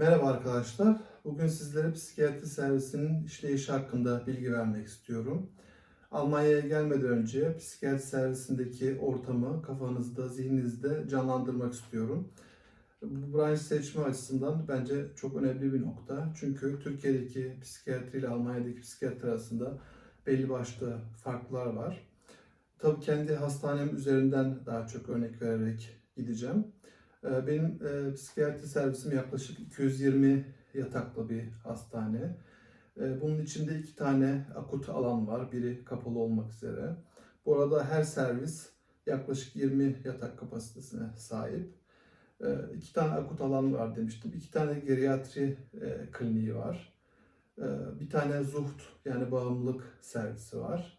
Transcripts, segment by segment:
Merhaba arkadaşlar. Bugün sizlere psikiyatri servisinin işleyişi hakkında bilgi vermek istiyorum. Almanya'ya gelmeden önce psikiyatri servisindeki ortamı kafanızda, zihninizde canlandırmak istiyorum. Bu branş seçme açısından bence çok önemli bir nokta. Çünkü Türkiye'deki psikiyatri ile Almanya'daki psikiyatri arasında belli başlı farklar var. Tabii kendi hastanem üzerinden daha çok örnek vererek gideceğim. Ee, Benim e, psikiyatri servisim yaklaşık 220 yataklı bir hastane. Ee, Bunun içinde iki tane akut alan var, biri kapalı olmak üzere. Bu arada her servis yaklaşık 20 yatak kapasitesine sahip. Ee, İki tane akut alan var demiştim. İki tane geriatri e, kliniği var. Bir tane zuht yani bağımlılık servisi var.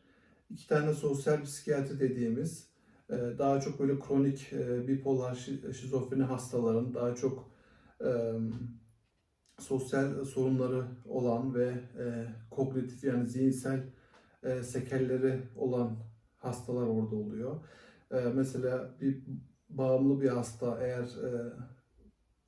İki tane sosyal psikiyatri dediğimiz e, daha çok böyle kronik e, bipolar şi- şizofreni hastaların daha çok e, sosyal sorunları olan ve e, kognitif yani zihinsel sekelleri olan hastalar orada oluyor. Mesela bir bağımlı bir hasta eğer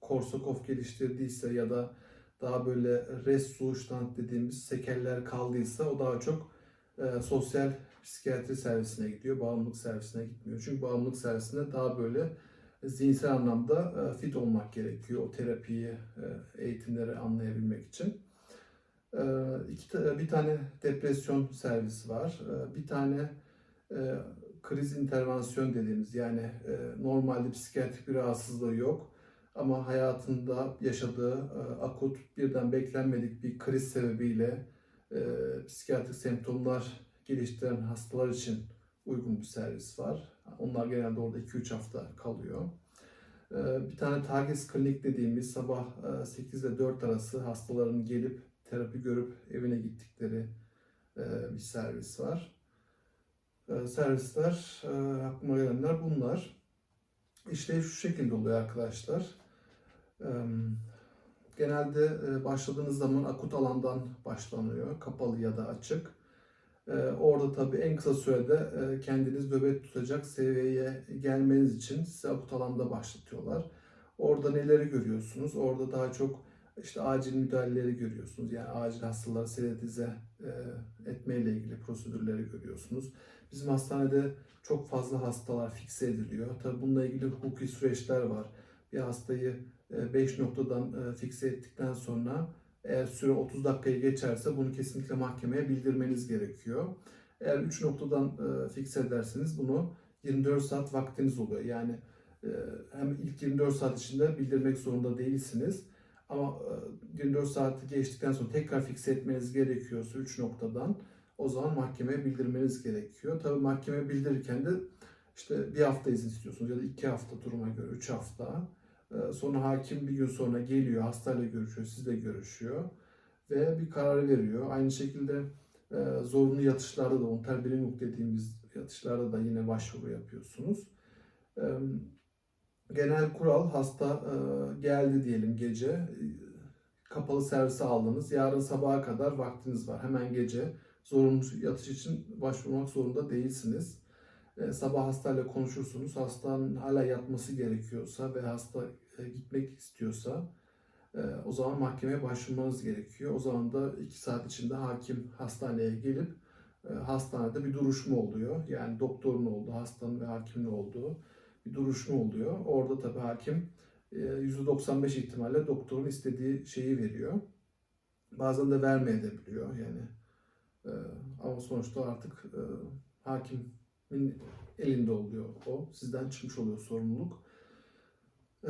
Korsakoff geliştirdiyse ya da daha böyle Restzustand dediğimiz sekeller kaldıysa o daha çok e, sosyal psikiyatri servisine gidiyor. Bağımlılık servisine gitmiyor. Çünkü bağımlılık servisinde daha böyle zihinsel anlamda e, fit olmak gerekiyor. O terapiyi, e, eğitimleri anlayabilmek için. E, iki bir tane depresyon servisi var. E, Bir tane e, kriz intervansiyon dediğimiz yani e, normalde psikiyatrik bir rahatsızlığı yok ama hayatında yaşadığı e, akut birden beklenmedik bir kriz sebebiyle e, psikiyatrik semptomlar geliştiren hastalar için uygun bir servis var. Onlar genelde orada 2-3 hafta kalıyor. E, bir tane Tages Klinik dediğimiz sabah e, 8 ile 4 arası hastaların gelip terapi görüp evine gittikleri e, bir servis var. E, servisler, e, aklıma gelenler bunlar. İşleyiş şu şekilde oluyor arkadaşlar. E, Genelde e, başladığınız zaman akut alandan başlanıyor. Kapalı ya da açık. E, Orada tabii en kısa sürede e, kendiniz nöbet tutacak seviyeye gelmeniz için size akut alanda başlatıyorlar. Orada neleri görüyorsunuz? Orada daha çok işte acil müdahaleleri görüyorsunuz. Yani acil hastaları sedatize e, etmeyle ilgili prosedürleri görüyorsunuz. Bizim hastanede çok fazla hastalar fikse ediliyor. Tabii bununla ilgili hukuki süreçler var. Bir hastayı 5 noktadan e, fikse ettikten sonra eğer süre 30 dakikayı geçerse bunu kesinlikle mahkemeye bildirmeniz gerekiyor. Eğer 3 noktadan e, fikse ederseniz bunu 24 saat vaktiniz oluyor. Yani e, hem ilk 24 saat içinde bildirmek zorunda değilsiniz. Ama e, 24 saati geçtikten sonra tekrar fikse etmeniz gerekiyorsa 3 noktadan o zaman mahkemeye bildirmeniz gerekiyor. Tabii mahkemeye bildirirken de işte bir hafta izin istiyorsunuz ya da iki hafta duruma göre 3 hafta. Ee, Sonra hakim bir gün sonra geliyor, hastayla görüşüyor, sizle görüşüyor ve bir karar veriyor. Aynı şekilde e, zorunlu yatışlarda da, unterbringung dediğimiz yatışlarda da yine başvuru yapıyorsunuz. E, Genel kural hasta e, geldi diyelim gece, e, kapalı servise aldınız. Yarın sabaha kadar vaktiniz var. Hemen gece zorunlu yatış için başvurmak zorunda değilsiniz. Sabah hastayla konuşursunuz. Hastanın hala yatması gerekiyorsa ve hasta gitmek istiyorsa e, o zaman mahkemeye başvurmanız gerekiyor. O zaman da 2 saat içinde hakim hastaneye gelip e, hastanede bir duruşma oluyor. Yani doktorun olduğu, hastanın ve hakimin olduğu bir duruşma oluyor. Orada tabii hakim e, %95 ihtimalle doktorun istediği şeyi veriyor. Bazen de vermeyebiliyor yani. E, Ama sonuçta artık e, hakimin elinde oluyor o. Sizden çıkmış oluyor sorumluluk. Ee,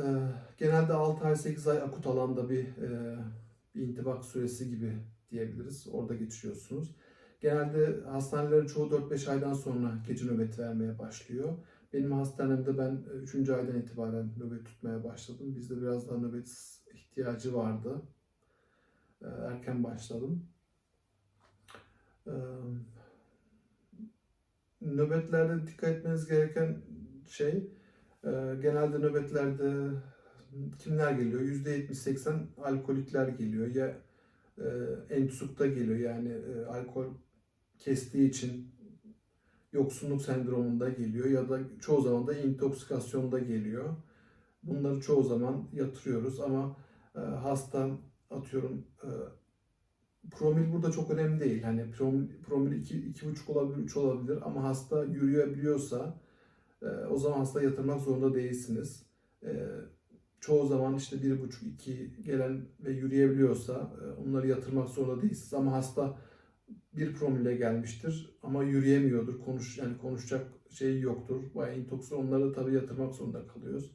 genelde 6 ay 8 ay akut alanda bir, e, bir intibak süresi gibi diyebiliriz. Orada geçiriyorsunuz. Genelde hastanelerin çoğu 4-5 aydan sonra gece nöbeti vermeye başlıyor. Benim hastanemde ben 3. aydan itibaren nöbet tutmaya başladım. Bizde biraz daha nöbet ihtiyacı vardı. Ee, erken başladım. Ee, nöbetlerde dikkat etmeniz gereken şey genelde nöbetlerde kimler geliyor? %70-80 alkolikler geliyor. Ya e, entusukta geliyor yani e, alkol kestiği için yoksunluk sendromunda geliyor ya da çoğu zaman da intoksikasyonda geliyor. Bunları çoğu zaman yatırıyoruz ama e, hasta atıyorum promil burada çok önemli değil. Hani promil, promil 2 2,5 olabilir, 3 olabilir ama hasta yürüyebiliyorsa o zaman hasta yatırmak zorunda değilsiniz. E, çoğu zaman işte 1,5-2 gelen ve yürüyebiliyorsa e, onları yatırmak zorunda değilsiniz. Ama hasta bir promille gelmiştir ama yürüyemiyordur. Konuş yani konuşacak şey yoktur. Bayağı intoksik onları tabii yatırmak zorunda kalıyoruz.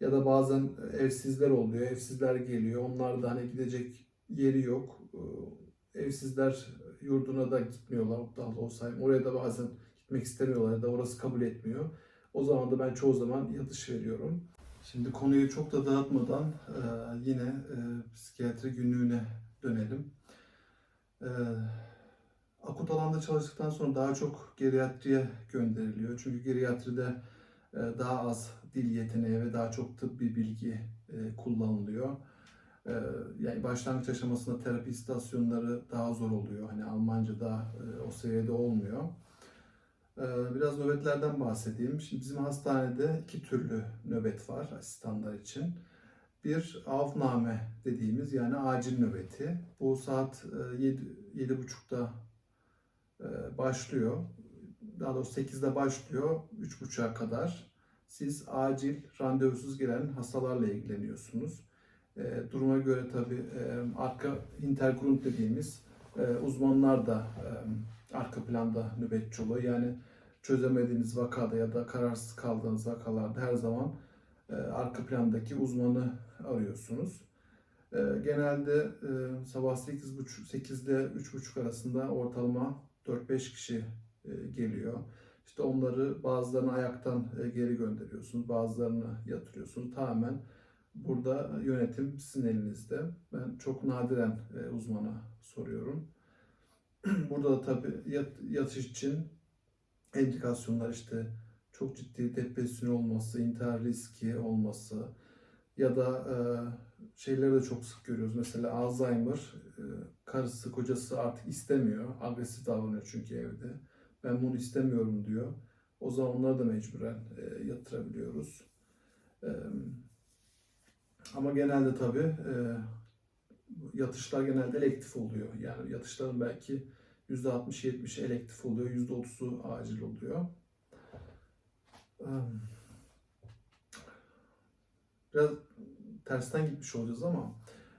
Ya da bazen evsizler oluyor. Evsizler geliyor. Onlar da hani gidecek yeri yok. Ee, Evsizler yurduna da gitmiyorlar. Daha da olsa oraya da bazen gitmek istemiyorlar ya da orası kabul etmiyor. O zaman da ben çoğu zaman yatış veriyorum. Şimdi konuyu çok da dağıtmadan e, yine e, psikiyatri günlüğüne dönelim. E, akut alanda çalıştıktan sonra daha çok geriatriye gönderiliyor. Çünkü geriatride daha az dil yeteneği ve daha çok tıbbi bilgi kullanılıyor. Yani başlangıç aşamasında terapi istasyonları daha zor oluyor. Hani Almanca'da e, o seviyede olmuyor. E, Biraz nöbetlerden bahsedeyim. Şimdi bizim hastanede iki türlü nöbet var asistanlar için. Bir avname dediğimiz yani acil nöbeti. Bu saat e, 7, 7.30'da e, başlıyor. Daha doğrusu 8'de başlıyor. 3.30'a kadar. Siz acil randevusuz gelen hastalarla ilgileniyorsunuz. E, duruma göre tabii e, arka intergrund dediğimiz e, uzmanlar da e, arka planda nöbetçi oluyor. Yani çözemediğiniz vakada ya da kararsız kaldığınız vakalarda her zaman e, arka plandaki uzmanı arıyorsunuz. E, genelde e, sabah 8.30 8'de 3.30 arasında ortalama 4-5 kişi e, geliyor. İşte onları bazılarını ayaktan e, geri gönderiyorsunuz, bazılarını yatırıyorsunuz. Tamamen burada yönetim sizin elinizde. Ben çok nadiren e, uzmana soruyorum. Burada da tabii yat, yatış için indikasyonlar işte çok ciddi depresyon olması, intihar riski olması ya da e, şeyleri de çok sık görüyoruz. Mesela Alzheimer, e, karısı, kocası artık istemiyor. Agresif davranıyor çünkü evde. Ben bunu istemiyorum diyor. O zaman onları da mecburen e, yatırabiliyoruz. E, ama genelde tabii e, yatışlar genelde elektif oluyor. Yani yatışların belki %60-70'i elektif oluyor, %30'u acil oluyor. Biraz tersten gitmiş olacağız ama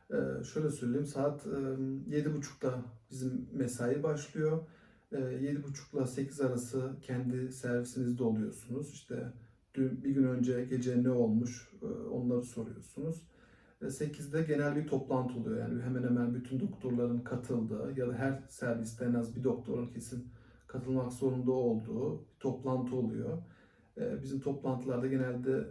e, şöyle söyleyeyim saat e, 7.30'da bizim mesai başlıyor. E, 7.30 ile 8 arası kendi servisinizde oluyorsunuz. İşte dün bir gün önce gece ne olmuş e, onları soruyorsunuz. E, 8'de genel bir toplantı oluyor. Yani hemen hemen bütün doktorların katıldığı ya da her serviste en az bir doktorun kesin katılmak zorunda olduğu bir toplantı oluyor. E, Bizim toplantılarda genelde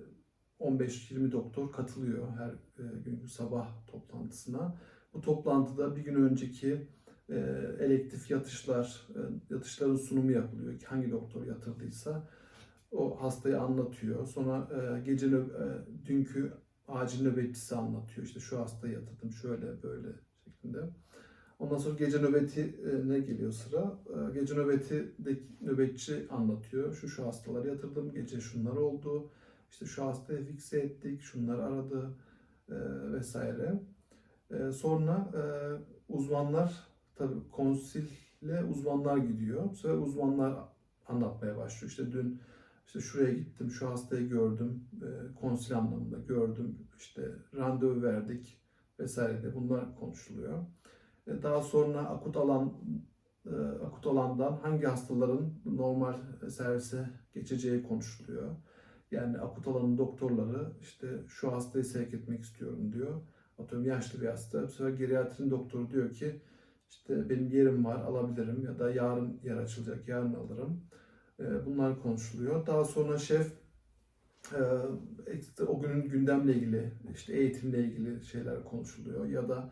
15-20 doktor katılıyor her e, gün sabah toplantısına. Bu toplantıda bir gün önceki e, elektif yatışlar, e, yatışların sunumu yapılıyor. Hangi doktor yatırdıysa o hastayı anlatıyor. Sonra gece dünkü acil nöbetçisi anlatıyor. İşte şu hastayı yatırdım şöyle böyle şeklinde. Ondan sonra gece nöbeti e, ne geliyor sıra? E, gece nöbeti de nöbetçi anlatıyor. Şu şu hastaları yatırdım, gece şunlar oldu. İşte şu hastayı fikse ettik, şunlar aradı e, vesaire. E, sonra e, uzmanlar, tabii konsille uzmanlar gidiyor. Sefer uzmanlar anlatmaya başlıyor. İşte dün işte şuraya gittim, şu hastayı gördüm, e, konsil anlamında gördüm, işte randevu verdik vesaire de bunlar konuşuluyor. E, daha sonra akut alan e, akut alandan hangi hastaların normal servise geçeceği konuşuluyor. Yani akut alanın doktorları işte şu hastayı sevk etmek istiyorum diyor. Atıyorum yaşlı bir hasta. Bu sefer geriatrinin doktoru diyor ki işte benim yerim var alabilirim ya da yarın yer açılacak yarın alırım. Ee, Bunlar konuşuluyor. Daha sonra şef e, o günün gündemle ilgili işte eğitimle ilgili şeyler konuşuluyor ya da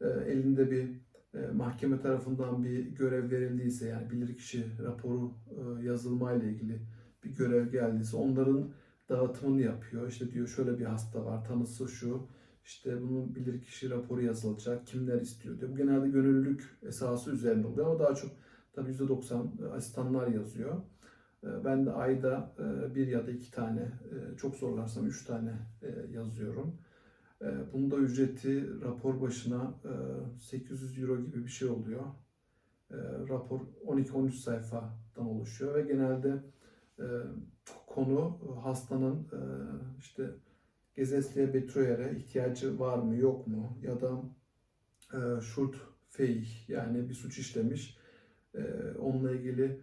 e, elinde bir e, mahkeme tarafından bir görev verildiyse yani bilirkişi raporu yazılmayla ilgili bir görev geldiyse onların dağıtımını yapıyor. İşte diyor şöyle bir hasta var, tanısı şu. İşte bunun bilirkişi raporu yazılacak, kimler istiyor diyor. Bu genelde gönüllülük esası üzerine oluyor ama daha çok tabii %90 asistanlar yazıyor. E, Ben de ayda e, bir ya da iki tane, e, çok zorlarsam üç tane e, yazıyorum. E, bunun da ücreti rapor başına e, 800 euro gibi bir şey oluyor. Rapor 12-13 sayfadan oluşuyor ve genelde konu hastanın işte Gesetzliche Betreuer'e ihtiyacı var mı yok mu ya da e, Schuldfähig yani bir suç işlemiş onunla ilgili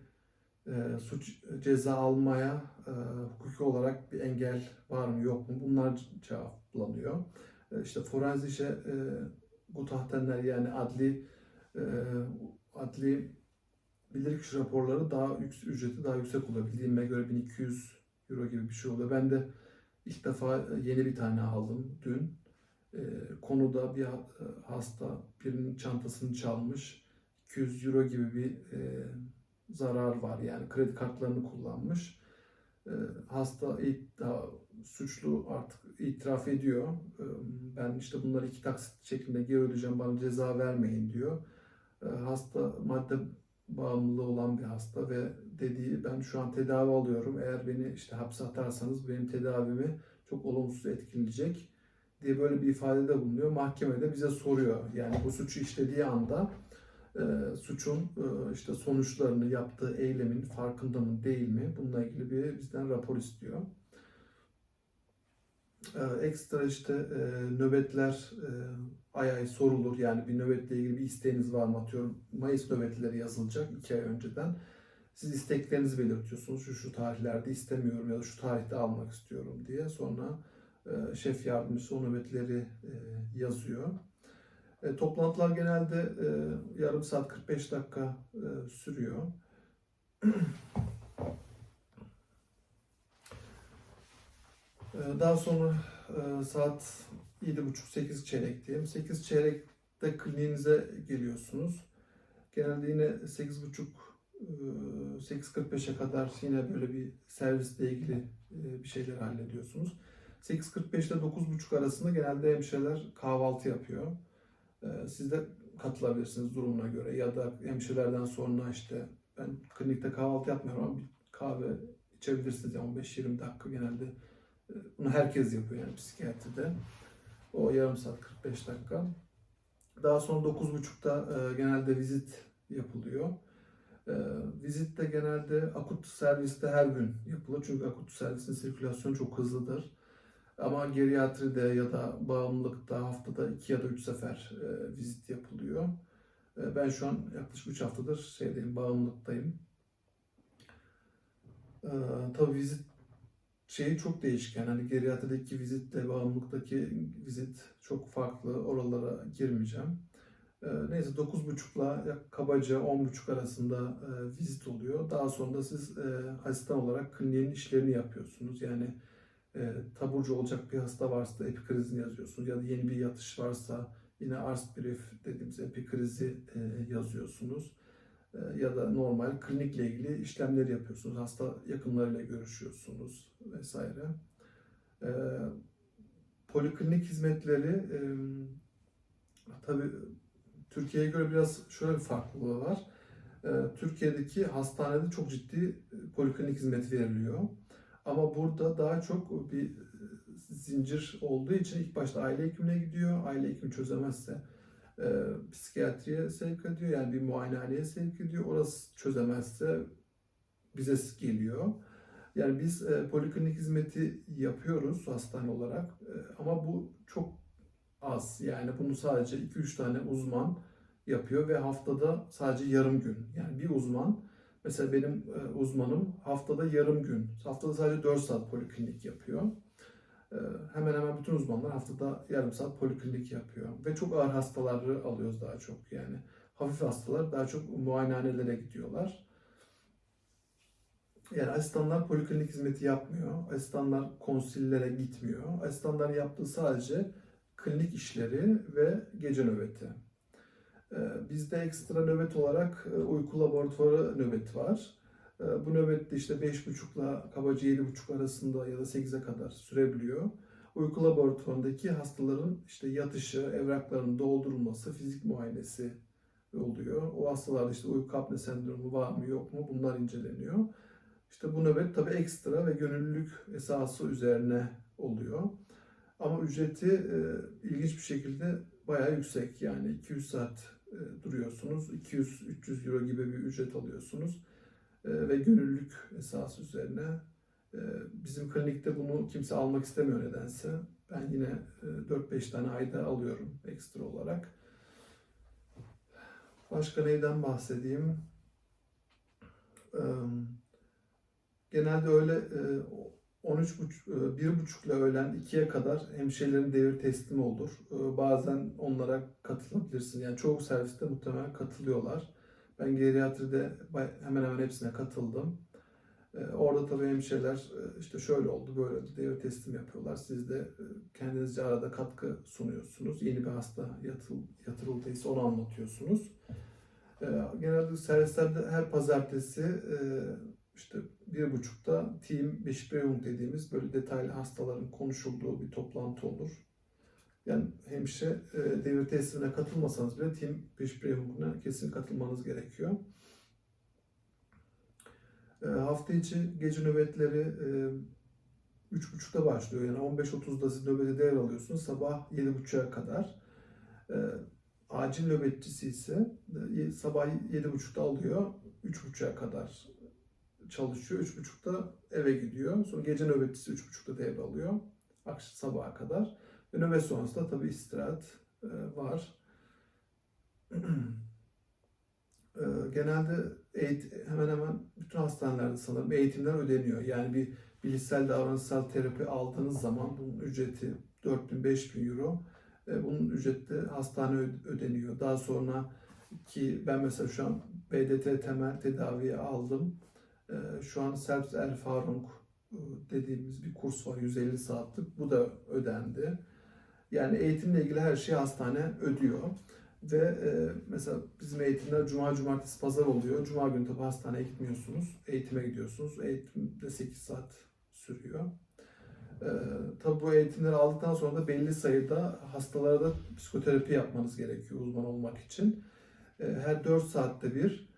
e, suç ceza almaya e, hukuki olarak bir engel var mı yok mu bunlar cevaplanıyor. E, işte forenzische e, Gutachtenler yani adli e, adli bilirkişi raporları daha yüksek, ücreti daha yüksek oluyor. Bildiğime göre 1200 euro gibi bir şey oluyor. Ben de ilk defa yeni bir tane aldım dün. E, konuda bir hasta birinin çantasını çalmış. 200 euro gibi bir e, zarar var. Yani kredi kartlarını kullanmış. E, hasta iddia, suçlu artık itiraf ediyor. E, ben işte bunları iki taksit şeklinde geri ödeyeceğim bana ceza vermeyin diyor. E, hasta madde bağımlılığı olan bir hasta ve dediği ben şu an tedavi alıyorum. Eğer beni işte hapse atarsanız benim tedavimi çok olumsuz etkileyecek diye böyle bir ifadede bulunuyor. Mahkemede bize soruyor. Yani bu suçu işlediği anda e, suçun e, işte sonuçlarını yaptığı eylemin farkında mı değil mi? Bununla ilgili bir bizden rapor istiyor. E, ekstra işte e, nöbetler e, ay ay sorulur. Yani bir nöbetle ilgili bir isteğiniz var mı atıyorum. Mayıs nöbetleri yazılacak iki ay önceden. Siz isteklerinizi belirtiyorsunuz. Şu şu tarihlerde istemiyorum ya da şu tarihte almak istiyorum diye. Sonra e, şef yardımcısı o nöbetleri e, yazıyor. E, toplantılar genelde e, yarım saat 45 dakika e, sürüyor. E, daha sonra e, saat 7.30-8 çeyrek diyelim. 8 çeyrekte kliniğinize geliyorsunuz. Genelde yine 8.30 8.45'e kadar yine böyle bir servisle ilgili e, bir şeyler hallediyorsunuz. 8.45 ile 9.30 arasında genelde hemşireler kahvaltı yapıyor. E, Siz de katılabilirsiniz durumuna göre ya da hemşirelerden sonra işte ben klinikte kahvaltı yapmıyorum ama kahve içebilirsiniz. Yani 15-20 dakika genelde e, bunu herkes yapıyor yani psikiyatride. O yarım saat 45 dakika. Daha sonra 9.30'da genelde vizit yapılıyor. E, vizit de genelde akut serviste her gün yapılır. Çünkü akut servisin sirkülasyonu çok hızlıdır. Ama geriatride ya da bağımlılıkta haftada 2 ya da 3 sefer e, vizit yapılıyor. E, ben şu an yaklaşık 3 haftadır şeydeyim, bağımlılıktayım. E, tabii vizit şeyi çok değişken. Hani geriatrideki vizitle bağımlılıktaki vizit çok farklı. Oralara girmeyeceğim. Ee, neyse 9.30'la kabaca 10.30 arasında e, vizit oluyor. Daha sonra da siz e, asistan olarak kliniğin işlerini yapıyorsunuz. Yani e, taburcu olacak bir hasta varsa epikrizini yazıyorsunuz. Ya da yeni bir yatış varsa yine arst brief dediğimiz epikrizi e, yazıyorsunuz. E, ya da normal klinikle ilgili işlemleri yapıyorsunuz. Hasta yakınlarıyla görüşüyorsunuz vesaire. Poliklinik hizmetleri e, tabii Türkiye'ye göre biraz şöyle bir farklılığı var. Türkiye'deki hastanede çok ciddi poliklinik hizmet veriliyor. Ama burada daha çok bir e, zincir olduğu için ilk başta aile hekimine gidiyor. Aile hekimi çözemezse e, psikiyatriye sevk ediyor. Yani bir muayenehaneye sevk ediyor. Orası çözemezse bize geliyor. Yani biz e, poliklinik hizmeti yapıyoruz hastane olarak. E, ama bu çok az. Yani bunu sadece 2-3 tane uzman yapıyor ve haftada sadece yarım gün. Yani bir uzman, mesela benim e, uzmanım haftada yarım gün, haftada sadece 4 saat poliklinik yapıyor. E, hemen hemen bütün uzmanlar haftada yarım saat poliklinik yapıyor. Ve çok ağır hastaları alıyoruz daha çok yani. Hafif hastalar daha çok muayenehanelere gidiyorlar. Yani asistanlar poliklinik hizmeti yapmıyor. Asistanlar konsillere gitmiyor. Asistanların yaptığı sadece klinik işleri ve gece nöbeti. Ee, bizde ekstra nöbet olarak e, uyku laboratuvarı nöbeti var. Ee, bu nöbette işte 5.30 ile kabaca 7.30 arasında ya da 8'e kadar sürebiliyor. Uyku laboratuvarındaki hastaların işte yatışı, evraklarının doldurulması, fizik muayenesi oluyor. O hastalarda işte uyku apne sendromu var mı yok mu bunlar inceleniyor. İşte bu nöbet tabii ekstra ve gönüllülük esası üzerine oluyor. Ama ücreti e, ilginç bir şekilde bayağı yüksek. Yani 200 saat duruyorsunuz. 200-300 euro gibi bir ücret alıyorsunuz. E, ve gönüllülük esası üzerine. E, bizim klinikte bunu kimse almak istemiyor nedense. Ben yine e, 4-5 tane ayda alıyorum ekstra olarak. Başka neyden bahsedeyim? Genelde öyle e, 13 buçuk, e, bir buçukla öğlen 2'ye kadar hemşirelerin devir teslimi olur. E, Bazen onlara katılabilirsin. Yani çoğu serviste muhtemelen katılıyorlar. Ben geriatride hemen hemen hepsine katıldım. E, Orada tabii hemşireler e, işte şöyle oldu, böyle devir teslim yapıyorlar. Siz de kendinizce arada katkı sunuyorsunuz. Yeni bir hasta yatıl, yatırıldıysa onu anlatıyorsunuz. Genelde servislerde her pazartesi işte bir buçukta Team Besprechung dediğimiz böyle detaylı hastaların konuşulduğu bir toplantı olur. Yani hemşire e, devir teslimine katılmasanız bile Team Besprechung'una kesin katılmanız gerekiyor. E, hafta içi gece nöbetleri e, 3.30'da başlıyor. Yani 15.30'da siz nöbeti devralıyorsunuz. Sabah 7.30'a kadar. E, acil nöbetçisi ise e, sabah 7.30'da alıyor. 3.30'a kadar çalışıyor. Üç buçukta eve gidiyor. Sonra gece nöbetçisi üç buçukta devralıyor. Akşam sabaha kadar. Ve nöbet sonrasında tabii istirahat e, var. E, genelde eğit- hemen hemen bütün hastanelerde sanırım eğitimler ödeniyor. Yani bir bilişsel davranışsal terapi aldığınız zaman bunun ücreti 4000-5000 euro. E, bunun ücreti hastane ödeniyor. Daha sonra ki ben mesela şu an BDT temel tedaviye aldım. Ee, Şu an Selbsterfahrung e, dediğimiz bir kurs var 150 saatlik. Bu da ödendi. Yani eğitimle ilgili her şeyi hastane ödüyor. Ve e, mesela bizim eğitimler cuma, cumartesi, pazar oluyor. Cuma günü tabi hastaneye gitmiyorsunuz. Eğitime gidiyorsunuz. Eğitim de 8 saat sürüyor. E, tabi bu eğitimleri aldıktan sonra da belli sayıda hastalara da psikoterapi yapmanız gerekiyor uzman olmak için. E, her 4 saatte bir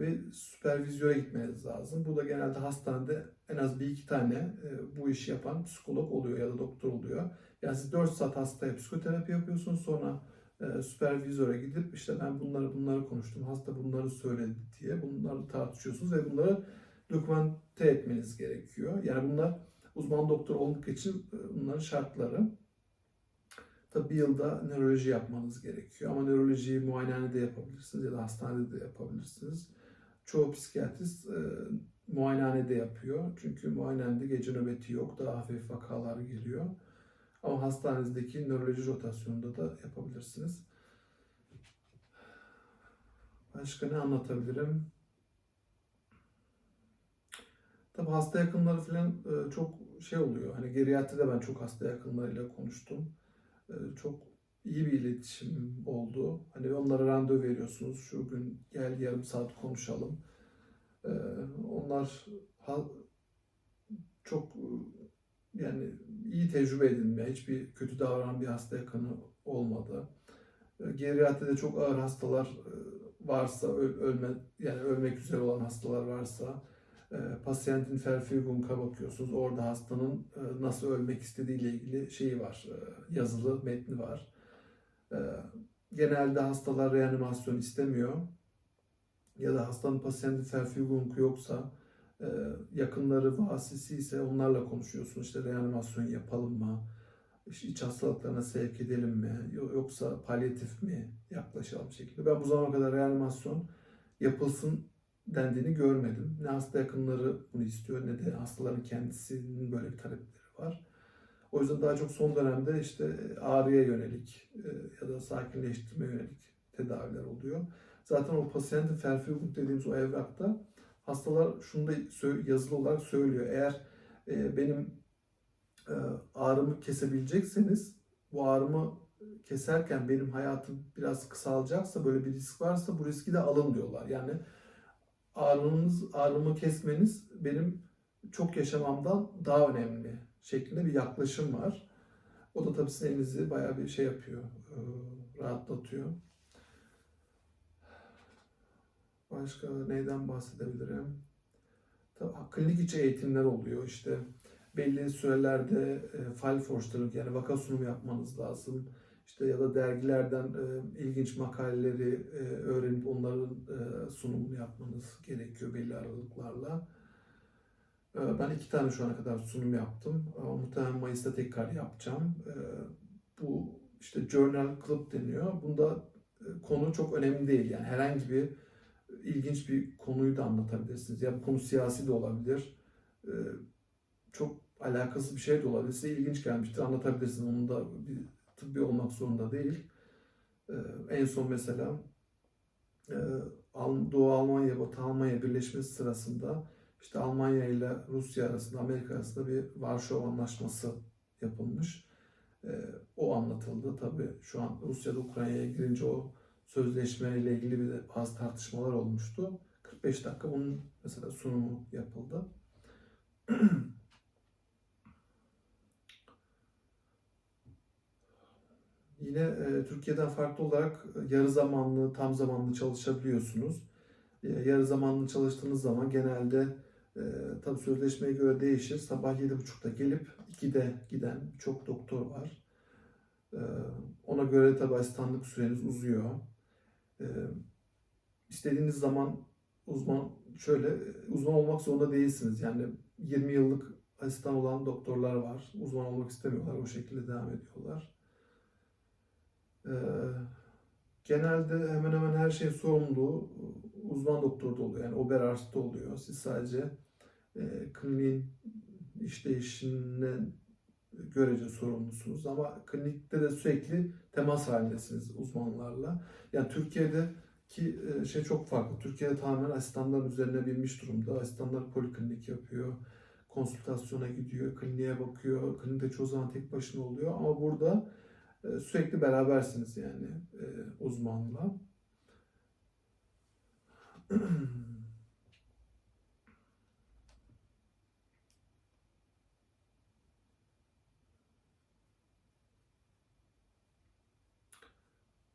ve süpervizyona gitmeniz lazım. Bu da genelde hastanede en az bir iki tane e, bu işi yapan psikolog oluyor ya da doktor oluyor. Yani siz 4 saat hastaya psikoterapi yapıyorsunuz sonra e, süpervizöre gidip işte ben bunları bunları konuştum, hasta bunları söyledi diye bunları tartışıyorsunuz ve bunları dokümante etmeniz gerekiyor. Yani bunlar uzman doktor olmak için e, bunların şartları. Tabii bir yılda nöroloji yapmanız gerekiyor. Ama nörolojiyi muayenehanede yapabilirsiniz ya da hastanede de yapabilirsiniz. Çoğu psikiyatrist e, muayenehanede yapıyor. Çünkü muayenehanede gece nöbeti yok. Daha hafif vakalar geliyor. Ama hastanenizdeki nöroloji rotasyonunda da yapabilirsiniz. Başka ne anlatabilirim? Tabii hasta yakınları falan e, çok şey oluyor. Hani geriatride ben çok hasta yakınlarıyla konuştum. E, çok iyi bir iletişim oldu. Hani onlara randevu veriyorsunuz. Şu gün gel yarım saat konuşalım. E, onlar çok e, yani iyi tecrübe. Yani hiçbir kötü davranan bir hasta yakını olmadı. Geriatride çok ağır hastalar varsa ölme yani ölmek üzere olan hastalar varsa e, Patientin Verfügung'a bakıyorsunuz. Orada hastanın e, nasıl ölmek istediğiyle ilgili şeyi var. e, Yazılı metni var. E, Genelde hastalar reanimasyon istemiyor. Ya da hastanın Patientin Verfügung yoksa e, yakınları vasisi ise onlarla konuşuyorsun. İşte reanimasyon yapalım mı? İç hastalıklarına sevk edelim mi? Yo- Yoksa palyatif mi yaklaşalım şekilde. Ben bu zamana kadar reanimasyon yapılsın dendiğini görmedim. Ne hasta yakınları bunu istiyor ne de hastaların kendisinin böyle bir talepleri var. O yüzden daha çok son dönemde işte ağrıya yönelik e, ya da sakinleştirme yönelik tedaviler oluyor. Zaten o pasientin Verfügung dediğimiz o evrakta hastalar şunu da yazılı olarak söylüyor. Eğer e, benim e, ağrımı kesebilecekseniz bu ağrımı keserken benim hayatım biraz kısalacaksa böyle bir risk varsa bu riski de alın diyorlar. Yani ağrınız, ağrımı kesmeniz benim çok yaşamamdan daha önemli şeklinde bir yaklaşım var. O da tabii sizin elinizi bayağı bir şey yapıyor, e, rahatlatıyor. Başka neyden bahsedebilirim? Tabii klinik içi eğitimler oluyor işte. belli sürelerde e, file forge'ları yani vaka sunumu yapmanız lazım. İşte ya da dergilerden e, ilginç makaleleri e, öğrenip onların e, sunumunu yapmanız gerekiyor belli aralıklarla. E, ben iki tane şu ana kadar sunum yaptım. Ama muhtemelen Mayıs'ta tekrar yapacağım. E, bu işte Journal Club deniyor. Bunda e, konu çok önemli değil. Yani herhangi bir ilginç bir konuyu da anlatabilirsiniz. Ya bu konu siyasi de olabilir. E, çok alakasız bir şey de olabilir. Size ilginç gelmiştir. Anlatabilirsiniz. Onun da bir tıbbi olmak zorunda değil. E, en son mesela e, Doğu Almanya, Batı Almanya birleşmesi sırasında işte Almanya ile Rusya arasında, Amerika arasında bir Varşova Anlaşması yapılmış. E, o anlatıldı. Tabii şu an Rusya'da Ukrayna'ya girince o sözleşme ile ilgili bir de bazı tartışmalar olmuştu. 45 dakika bunun mesela sunumu yapıldı. Yine e, Türkiye'den farklı olarak e, yarı zamanlı, tam zamanlı çalışabiliyorsunuz. E, yarı zamanlı çalıştığınız zaman genelde e, tabii sözleşmeye göre değişir. Sabah 7.30'da gelip 2'de giden çok doktor var. E, ona göre tabii asistanlık süreniz uzuyor. E, istediğiniz zaman uzman şöyle uzman olmak zorunda değilsiniz. Yani 20 yıllık asistan olan doktorlar var. Uzman olmak istemiyorlar. O şekilde devam ediyorlar. Ee, genelde hemen hemen her şey sorumluluğu uzman doktorda oluyor. Yani Oberarst'ta oluyor. Siz sadece e, kliniğin işleyişinden görece sorumlusunuz. Ama klinikte de sürekli temas halindesiniz uzmanlarla. Yani Türkiye'deki e, şey çok farklı. Türkiye'de tamamen asistanların üzerine binmiş durumda. Asistanlar poliklinik yapıyor. Konsültasyona gidiyor, kliniğe bakıyor. Klinikte çoğu zaman tek başına oluyor. Ama burada e, sürekli berabersiniz yani e, uzmanla.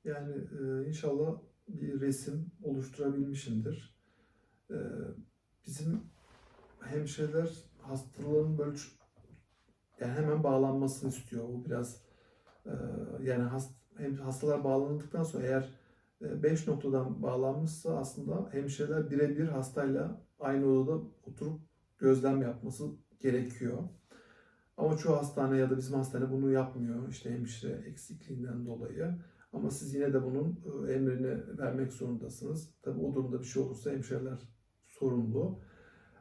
Yani e, inşallah bir resim oluşturabilmişimdir. E, bizim hemşireler hastalığın böyle yani hemen bağlanmasını istiyor. Bu biraz yani hast, hem hastalar bağlandıktan sonra eğer 5 noktadan bağlanmışsa aslında hemşireler birebir hastayla aynı odada oturup gözlem yapması gerekiyor. Ama çoğu hastane ya da bizim hastane bunu yapmıyor işte hemşire eksikliğinden dolayı. Ama siz yine de bunun e, emrini vermek zorundasınız. Tabii o durumda bir şey olursa hemşireler sorumlu.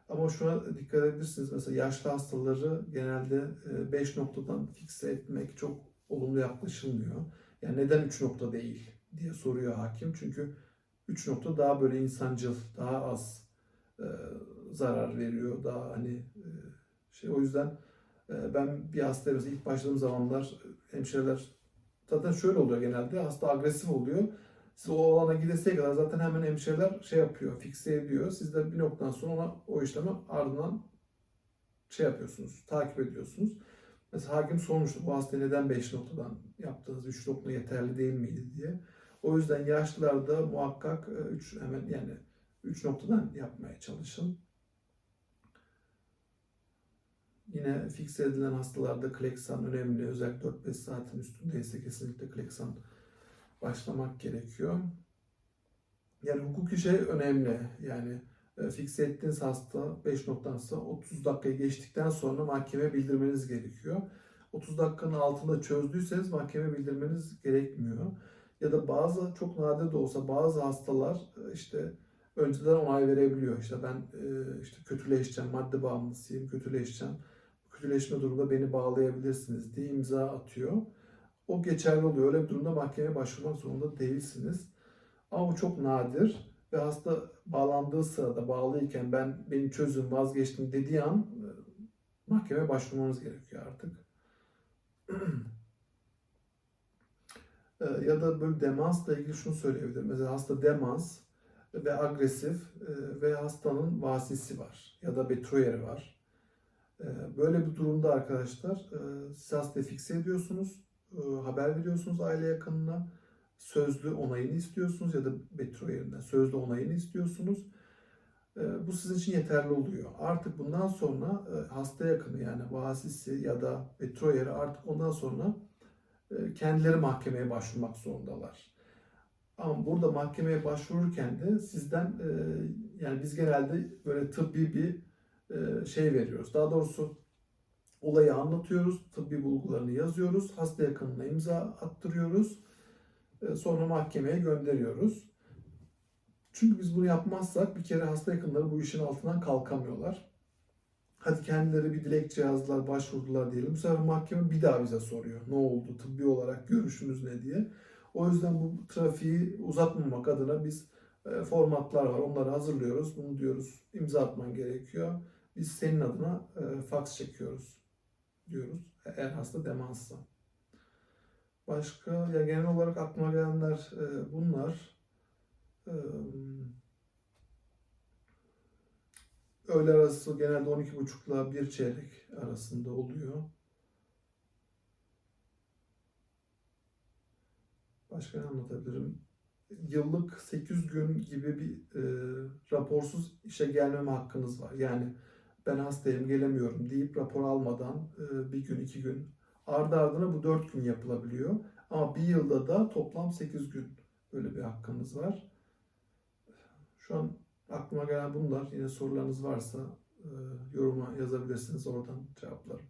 Ama şuna dikkat edebilirsiniz. Mesela yaşlı hastaları genelde 5 noktadan fikse etmek çok olumlu yaklaşılmıyor. Yani neden 3 nokta değil diye soruyor hakim. Çünkü 3 nokta daha böyle insancıl, daha az e, zarar veriyor. Daha hani e, şey o yüzden e, ben bir hastaya mesela ilk başladığım zamanlar hemşireler zaten şöyle oluyor genelde. Hasta agresif oluyor. Siz o alana gidesiye kadar zaten hemen hemşireler şey yapıyor, fikse ediyor. Siz de bir noktadan sonra ona o işlemi ardından şey yapıyorsunuz, takip ediyorsunuz. Mesela hakim sormuştu bu hastayı neden 5 noktadan yaptınız, 3 nokta yeterli değil miydi diye. O yüzden yaşlılarda muhakkak 3 hemen yani 3 noktadan yapmaya çalışın. Yine fikse edilen hastalarda kleksan önemli. Özellikle 4-5 saatin üstündeyse kesinlikle kleksan başlamak gerekiyor. Yani hukuki şey önemli. Yani e, fikse ettiğiniz hasta 5 noktansa 30 dakikayı geçtikten sonra mahkemeye bildirmeniz gerekiyor. 30 dakikanın altında çözdüyseniz mahkeme bildirmeniz gerekmiyor. Ya da bazı çok nadir de olsa bazı hastalar e, işte önceden onay verebiliyor. İşte ben e, işte kötüleşeceğim, madde bağımlısıyım, kötüleşeceğim. Kötüleşme durumunda beni bağlayabilirsiniz diye imza atıyor. O geçerli oluyor. Öyle bir durumda mahkemeye başvurmak zorunda değilsiniz. Ama bu çok nadir ve hasta bağlandığı sırada bağlıyken ben beni çözün vazgeçtim dediği an e, mahkemeye başvurmanız gerekiyor artık. E, ya da böyle demansla ilgili şunu söyleyebilirim. Mesela hasta demans ve agresif e, ve hastanın vasisi var ya da betruyeri var. Böyle bir durumda arkadaşlar siz hastayı fikse ediyorsunuz, haber veriyorsunuz aile yakınına, sözlü onayını istiyorsunuz ya da betruyerinden sözlü onayını istiyorsunuz. E, bu sizin için yeterli oluyor. Artık bundan sonra e, hasta yakını yani vasisi ya da betroyeri artık ondan sonra e, kendileri mahkemeye başvurmak zorundalar. Ama burada mahkemeye başvururken de sizden e, yani biz genelde böyle tıbbi bir şey veriyoruz. Daha doğrusu olayı anlatıyoruz, tıbbi bulgularını yazıyoruz, hasta yakınına imza attırıyoruz. E, sonra mahkemeye gönderiyoruz. Çünkü biz bunu yapmazsak bir kere hasta yakınları bu işin altından kalkamıyorlar. Hadi kendileri bir dilekçe yazdılar, başvurdular diyelim. Bu sefer mahkeme bir daha bize soruyor. Ne oldu, tıbbi olarak görüşünüz ne diye. O yüzden bu trafiği uzatmamak adına biz e, formatlar var. Onları hazırlıyoruz. Bunu diyoruz imza atman gerekiyor. Biz senin adına e, faks çekiyoruz diyoruz. Eğer hasta demanssa. Başka ya genel olarak aklıma gelenler e, bunlar. E, öğle arası genelde 12.30 ile 1 çeyrek arasında oluyor. Başka ne anlatabilirim? Yıllık 800 gün gibi bir e, raporsuz işe gelmeme hakkınız var. Yani ben hastayım gelemiyorum deyip rapor almadan e, bir gün iki gün ardı ardına bu 4 gün yapılabiliyor. Ama bir yılda da toplam 8 gün böyle bir hakkınız var. Şu an aklıma gelen bunlar. Yine sorularınız varsa e, yoruma yazabilirsiniz oradan cevaplarım.